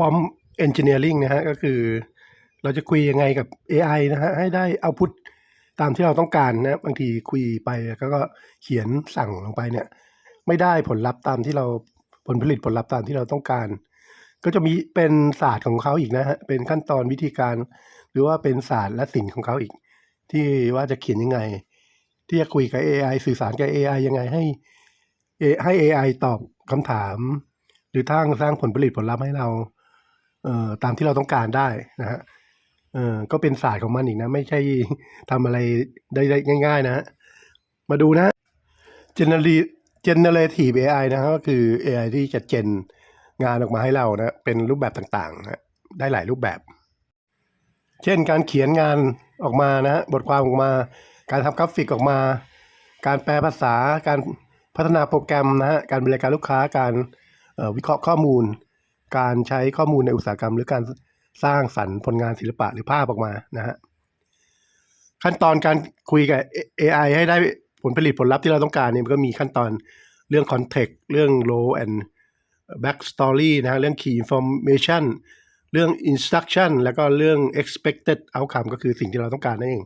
prompt engineering นะฮะก็คือเราจะคุยยังไงกับ AI นะฮะให้ได้เอาพุทตามที่เราต้องการนะบางทีคุยไปแล้วก็เขียนสั่งลงไปเนี่ย ไม่ได้ผลลัพธ์ตามที่เราผลผลิตผลลัพธ์ตามที่เราต้องการ ก็จะมีเป็นศาสตร์ของเขาอีกนะฮะเป็นขั้นตอนวิธีการ หรือว่าเป็นศาสตร์และศิลป์ของเขาอีก ที่ว่าจะเขียนยังไง ที่จะคุยกับ AI สื่อสารกับ AI ยังไงให้ให้ AI ตอบคำถาม หรือทั้งสร้างผลผลิตผลลัพธ์ให้เรา เอ่อตามที่เราต้องการได้นะฮะเออก็เป็นศาสตร์ของมันอีกนะ ไม่ใช่ทำอะไรได้ได้ง่าย ๆ นะ มาดูนะ Generally generative AI นะฮะก็คือ AI ที่จะเจนงานออกมาให้เรานะเป็นรูปแบบต่างๆนะได้หลายรูปแบบ เช่นการเขียนงานออกมานะบทความออกมา การทำกราฟิกออกมา การแปลภาษาการพัฒนาโปรแกรมนะฮะการบริการลูกค้าการวิเคราะห์ข้อมูล การใช้ข้อมูลในอุตสาหกรรม หรือการสร้างสรรค์ผลงานศิลปะหรือภาพออกมานะฮะขั้นตอนการคุยกับ AI ให้ได้ผลผลิตผลลัพธ์ที่เราต้องการเนี่ยมันก็มีขั้นตอนเรื่อง context เรื่อง role and back story นะฮะเรื่อง key information เรื่อง instruction แล้วก็เรื่อง expected outcome ก็คือสิ่งที่เราต้องการนั่นเอง